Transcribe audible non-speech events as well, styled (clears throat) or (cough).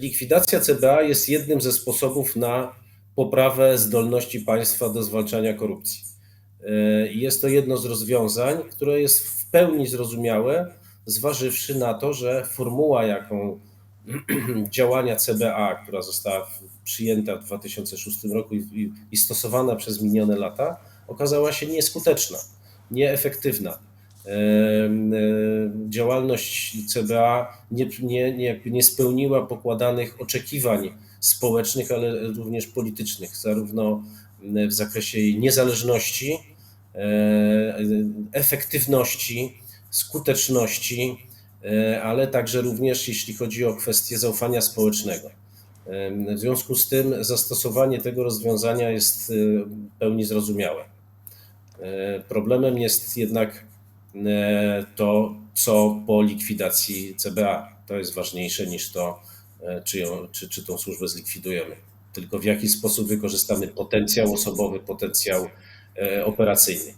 Likwidacja CBA jest jednym ze sposobów na poprawę zdolności państwa do zwalczania korupcji. I Jest to jedno z rozwiązań, które jest w pełni zrozumiałe, zważywszy na to, że formuła, jaką (clears throat) działania CBA, która została przyjęta w 2006 roku i stosowana przez minione lata, okazała się nieskuteczna, nieefektywna. Działalność CBA nie, nie, nie, nie spełniła pokładanych oczekiwań społecznych, ale również politycznych, zarówno w zakresie jej niezależności, e, efektywności, skuteczności, e, ale także również jeśli chodzi o kwestię zaufania społecznego. W związku z tym zastosowanie tego rozwiązania jest e, w pełni zrozumiałe. Problemem jest jednak to, co po likwidacji CBA. To jest ważniejsze niż to, e, czy, ją, czy, czy tą służbę zlikwidujemy. Tylko w jaki sposób wykorzystamy potencjał osobowy, potencjał e, operacyjny.